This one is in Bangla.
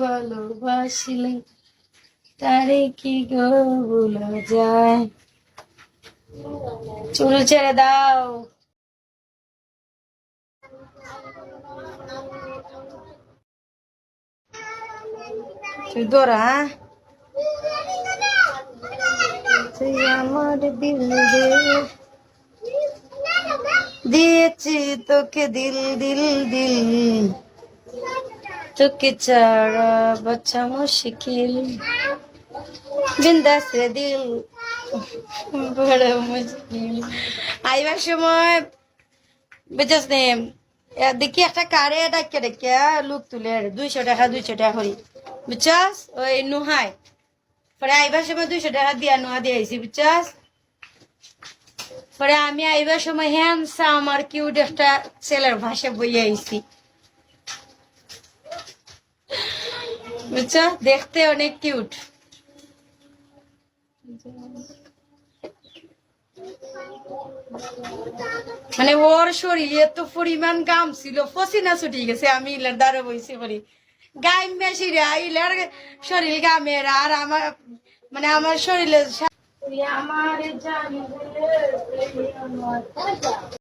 ভালোবাসিলে তারে কি গো ভোলা যায়? চুল ছেড়ে দাও। দৌড়া হ্যাঁ? আমার দিল দিয়েছি তোকে দিল দিল দিল। বাচ্চা মুশকিল বিন্দাস রে দিল বড় মুশকিল আইবার সময় বুঝছ নে দেখি একটা কারে ডাকিয়া ডাকিয়া লোক তুলে দুইশো টাকা দুইশো টাকা করি বুঝছস ওই নুহাই পরে আইবার সময় দুইশো টাকা দিয়া নুহা দিয়ে আইসি বুঝছস পরে আমি আইবার সময় হ্যান্ডসাম আর কিউট একটা ছেলের ভাষা বইয়ে আইছি দেখতে অনেক কিউট। মানে ওর শরীরে এত পরিমাণ গাম ছিল পসিনা ছুটি গেছে, আমি ইলার দ্বারা বইছে পরি গাইম বেশি রে ইলার শরীর গামের আর আমার মানে আমার শরীরে আমার।